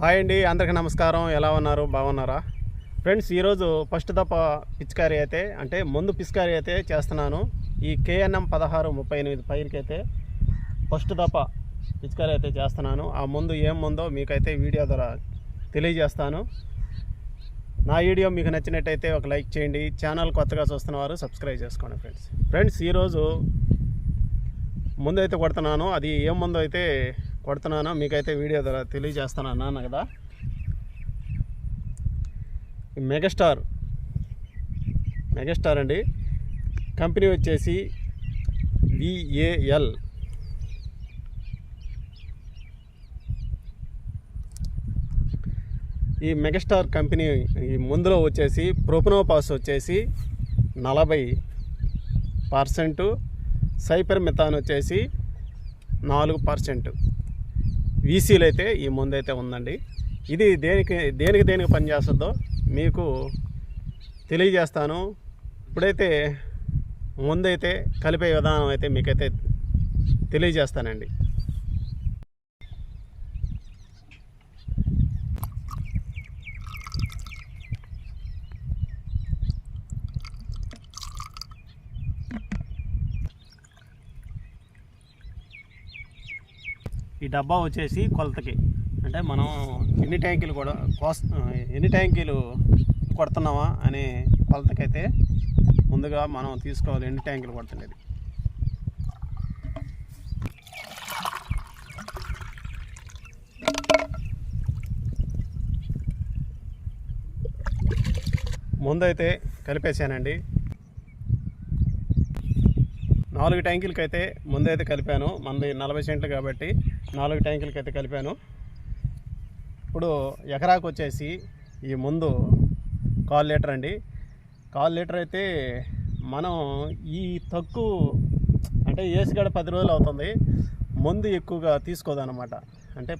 Hi అండి అందరికీ నమస్కారం. ఎలా ఉన్నారు? బాగున్నారా? ఫ్రెండ్స్ ఈరోజు ఫస్ట్ దఫ పిచికారీ అయితే అంటే ముందు పిచికారీ అయితే చేస్తున్నాను. ఈ కేఎన్ఎం పదహారు ముప్పై ఎనిమిది పైరుకి అయితే ఫస్ట్ దఫ పిచికారీ అయితే చేస్తున్నాను. ఆ ముందు ఏం ముందో మీకైతే వీడియో ద్వారా తెలియజేస్తాను. నా వీడియో మీకు నచ్చినట్టయితే ఒక లైక్ చేయండి. ఛానల్ కొత్తగా చూస్తున్న వారు సబ్స్క్రైబ్ చేసుకోండి ఫ్రెండ్స్. ఫ్రెండ్స్ ఈరోజు ముందైతే కొడుతున్నాను. అది ఏం ముందో అయితే కొడుతున్నాను మీకైతే వీడియో ద్వారా తెలియజేస్తాను అన్నాను కదా? మెగాస్టార్. మెగాస్టార్ అండి. కంపెనీ వచ్చేసి విఏఎల్ ఈ మెగాస్టార్ కంపెనీ ఈ ముందులో వచ్చేసి ప్రోపనోపాస్ వచ్చేసి నలభై పర్సెంటు. సైపర్ మిథాన్ వచ్చేసి నాలుగు పర్సెంట్. వీసీలు అయితే ఈ ముందైతే ఉందండి. ఇది దేనికి దేనికి దేనికి పనిచేస్తుందో మీకు తెలియజేస్తాను. ఇప్పుడైతే ముందైతే కలిపే విధానం అయితే మీకైతే తెలియజేస్తానండి. ఈ డబ్బా వచ్చేసి కొలతకి. అంటే మనం ఎన్ని ట్యాంకులు కూడా కోస్ ఎన్ని ట్యాంకులు కొడుతున్నామా అనే కొలతకైతే ముందుగా మనం తీసుకోవాలి ఎన్ని ట్యాంకులు కొడుతుండేది ముందైతే కలిపేసానండి నాలుగు ట్యాంకులకి అయితే ముందైతే కలిపాను. మనది నలభై సెంట్లు కాబట్టి నాలుగు ట్యాంకులకి అయితే కలిపాను. ఇప్పుడు ఎకరాకు వచ్చేసి ఈ ముందు కాల్ లీటర్ అండి. కాల్ లీటర్ అయితే మనం ఈ తక్కువ అంటే ఏసుగడ పది రోజులు అవుతుంది. ముందు ఎక్కువగా తీసుకోదనమాట అంటే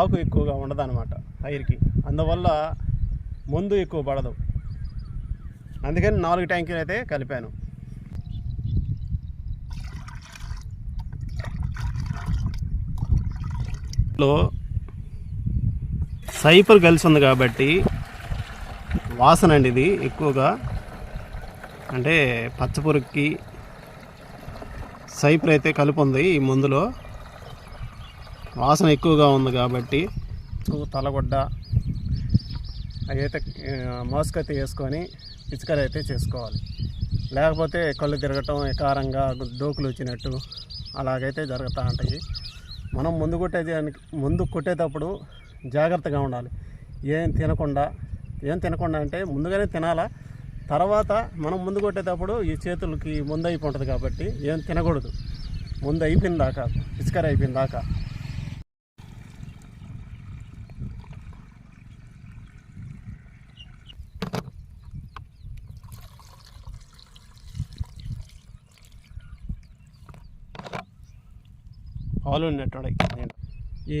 ఆకు ఎక్కువగా ఉండదన్నమాట పైరుకి అందువల్ల ముందు ఎక్కువ పడదు. అందుకని నాలుగు ట్యాంకులు అయితే కలిపాను. లో సైపర్ కలిసి ఉంది కాబట్టి వాసన అండి ఇది ఎక్కువగా. అంటే పచ్చపురుక్కి సైపర్ అయితే కలుపు ఉంది ఈ మందులో. వాసన ఎక్కువగా ఉంది కాబట్టి తలగొడ్డ అయితే మాస్క్ అయితే వేసుకొని పిచికారి అయితే చేసుకోవాలి. లేకపోతే కళ్ళు తిరగటం ఎకారంగా డోకులు వచ్చినట్టు అలాగైతే జరుగుతూ ఉంటాయి. మనం ముందు కొట్టేదానికి ముందు కొట్టేటప్పుడు జాగ్రత్తగా ఉండాలి. ఏం తినకుండా ఏం తినకుండా అంటే ముందుగానే తినాలా? తర్వాత మనం ముందు కొట్టేటప్పుడు ఈ చేతులకి ముందు అయిపోయి కాబట్టి ఏం తినకూడదు. ముందు అయిపోయిన దాకా పిచికారి అయిపోయిన పాలు నేను. ఈ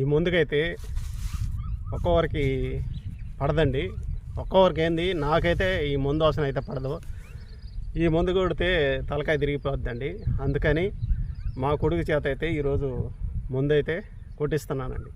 ఈ ముందుకైతే ఒక్కొక్కరికి పడదండి. ఒక్కొక్కరికి ఏంది నాకైతే ఈ ముందు అవసరం అయితే పడదు. ఈ ముందు కొడితే తలకాయ తిరిగిపోద్దండి. అందుకని మా కొడుకు చేత అయితే ఈరోజు ముందైతే కొట్టిస్తున్నానండి.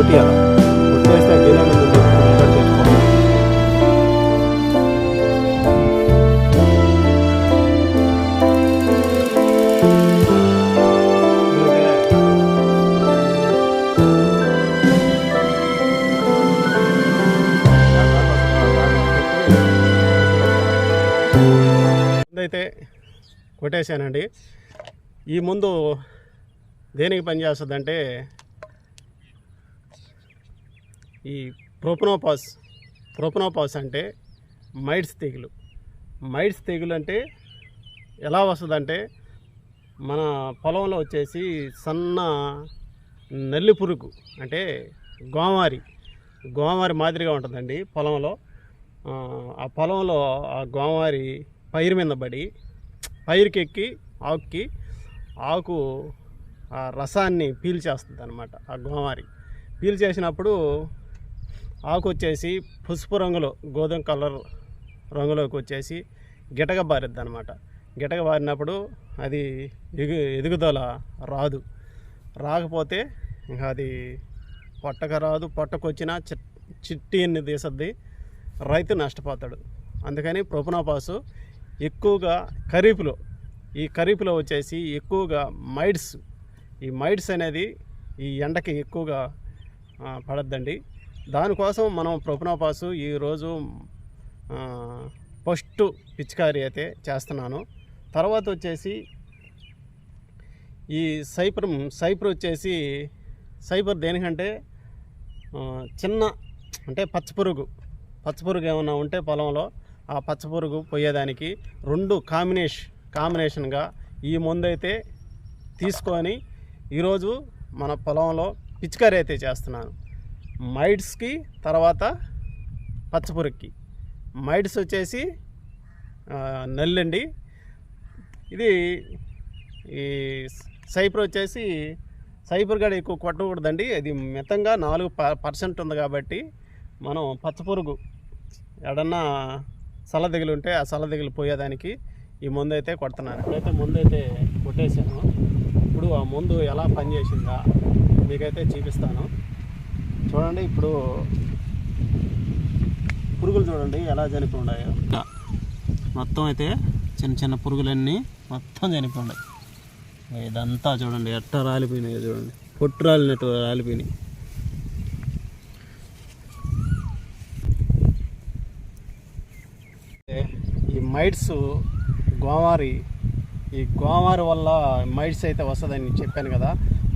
కొట్టియాలి కొట్టేస్తే కొట్టేశానండి. ఈ ముందు దేనికి పనిచేస్తుందంటే ఈ ప్రోపనోపాస్ ప్రోపనోపాస్ అంటే మైడ్స్ తెగులు. మైడ్స్ తెగులు అంటే ఎలా వస్తుందంటే మన పొలంలో వచ్చేసి సన్న నల్లి పురుగు అంటే గోమారి గోమారి మాదిరిగా ఉంటుందండి పొలంలో. ఆ, పొలంలో ఆ గోమారి పైరు మీద పడి పైరుకి ఎక్కి ఆకుకి ఆకు ఆ రసాన్ని పీల్చేస్తుంది అనమాట ఆ గోమారి. పీల్చేసినప్పుడు ఆకు వచ్చేసి పసుపు రంగులో గోధుమ కలర్ రంగులోకి వచ్చేసి గిటక బారిద్ది అనమాట గిటక బారినప్పుడు అది ఎగు ఎదుగుదల రాదు. రాకపోతే ఇంకా అది పొట్టక రాదు. పొట్టకొచ్చినా చిట్ తీసద్ది రైతు నష్టపోతాడు. అందుకని ప్రొపనోపాసు ఎక్కువగా ఖరీఫ్లో ఈ ఖరీఫ్లో వచ్చేసి ఎక్కువగా మైడ్స్ ఈ మైడ్స్ అనేది ఈ ఎండకి ఎక్కువగా పడద్దండి. దానికోసం మనం ప్రొపనోపాసు ఈరోజు ఫస్ట్ పిచికారీ అయితే చేస్తున్నాను. తర్వాత వచ్చేసి ఈ సైపర్ సైపర్ వచ్చేసి సైపర్ దేనికంటే చిన్న అంటే పచ్చపురుగు పచ్చపురుగు ఏమైనా ఉంటే పొలంలో ఆ పచ్చపురుగు పోయేదానికి రెండు కాంబినేషన్ కాంబినేషన్గా ఈ మందు అయితే తీసుకొని ఈరోజు మన పొలంలో పిచికారీ అయితే చేస్తున్నాను. మైడ్స్కి తర్వాత పచ్చపురుగుకి. మైడ్స్ వచ్చేసి నెల్లండి నల్లండి. ఇది ఈ సైపర్ వచ్చేసి సైపర్ గడ ఎక్కువ కొట్టకూడదండి. అది మితంగా నాలుగు పర్సెంట్ ఉంది కాబట్టి మనం పచ్చపురుగు ఎడన్నా సల్ల ఉంటే ఆ సల్ల పోయేదానికి ఈ మందు అయితే కొడుతున్నాను ఇప్పుడైతే మందు అయితే కొట్టేశాను. ఇప్పుడు ఆ మందు ఎలా పనిచేసిందా మీకైతే చూపిస్తాను. చూడండి ఇప్పుడు పురుగులు చూడండి ఎలా చనిపోయి ఉన్నాయో మొత్తం అయితే చిన్న చిన్న పురుగులన్నీ మొత్తం చనిపోయి ఉన్నాయి ఇదంతా చూడండి ఎట్ట రాలిపోయినాయి చూడండి. పొట్టు రాలినట్టు రాలిపోయినాయి. ఈ మైడ్స్ గోమారి ఈ గోమారి వల్ల మైడ్స్ అయితే వస్తుందని చెప్పాను కదా.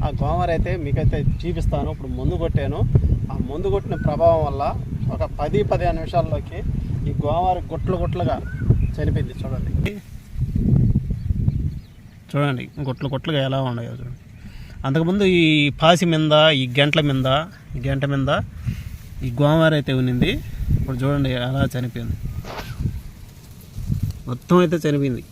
ఆ గోమర్ అయితే మీకైతే చూపిస్తాను. ఇప్పుడు ముందు కొట్టాను. ఆ ముందు కొట్టిన ప్రభావం వల్ల ఒక పది పదిహేను నిమిషాల్లోకి ఈ గోమారి గుట్లు గుట్లుగా చనిపోయింది. చూడండి. చూడండి గుట్లు గుట్లుగా ఎలా ఉన్నాయో చూడండి. అంతకుముందు ఈ పాసి మీద ఈ గంటల మీద ఈ గంట మీద ఈ గోమారి అయితే ఉన్నింది. ఇప్పుడు చూడండి ఎలా చనిపోయింది. మొత్తం అయితే చనిపోయింది.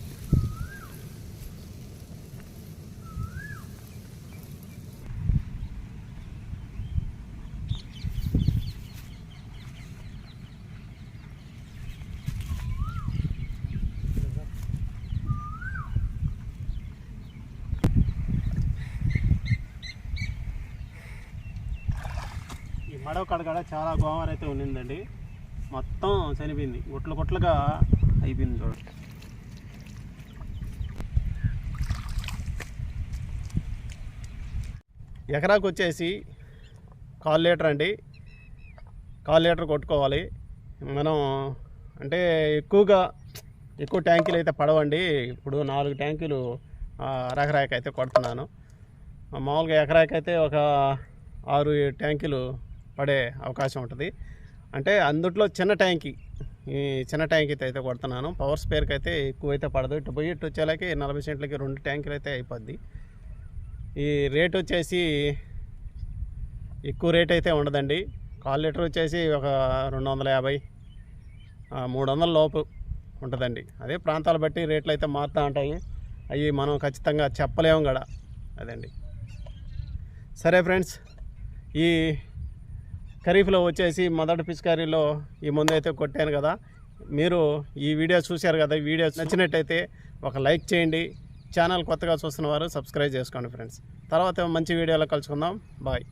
మడవ కడగడ చాలా గోమార అయితే ఉన్నిందండి. మొత్తం చనిపోయింది. గుట్లు గుట్లుగా అయిపోయింది చూడండి. ఎకరాకు వచ్చేసి కాల్ లీటర్ అండి. కాల్ లీటర్ కొట్టుకోవాలి. మనం అంటే ఎక్కువగా ఎక్కువ ట్యాంకులు అయితే పడవండి. ఇప్పుడు నాలుగు ట్యాంకులు రకరాకైతే అయితే కొడుతున్నాను. మామూలుగా ఎకరాకైతే ఒక ఆరు ఏడు ట్యాంకులు పడే అవకాశం ఉంటుంది. అంటే అందుట్లో చిన్న ట్యాంకి ఈ చిన్న ట్యాంక్ అయితే అయితే కొడుతున్నాను. పవర్ స్పేర్కి అయితే ఎక్కువ అయితే పడదు. ఇటు పోయి ఇటు వచ్చేలాకి నలభై సెంట్లకి రెండు ట్యాంకులు అయితే అయిపోద్ది. ఈ రేట్ వచ్చేసి ఎక్కువ రేట్ అయితే ఉండదండి. కాల్ లీటర్ వచ్చేసి ఒక రెండు వందల యాభై మూడు వందల లోపు ఉంటుందండి. అదే ప్రాంతాలు బట్టి రేట్లు అయితే మారుతూ ఉంటాయి. అవి మనం ఖచ్చితంగా చెప్పలేము కూడా అదండి. సరే ఫ్రెండ్స్ ఈ ఖరీఫ్లో వచ్చేసి మొదటి పిచికారీలో ఈ ముందు అయితే కొట్టాను కదా. మీరు ఈ వీడియో చూశారు కదా ఈ వీడియో నచ్చినట్టయితే ఒక లైక్ చేయండి. ఛానల్ కొత్తగా చూస్తున్న వారు సబ్స్క్రైబ్ చేసుకోండి ఫ్రెండ్స్. తర్వాత మంచి వీడియోలో కలుసుకుందాం. బాయ్.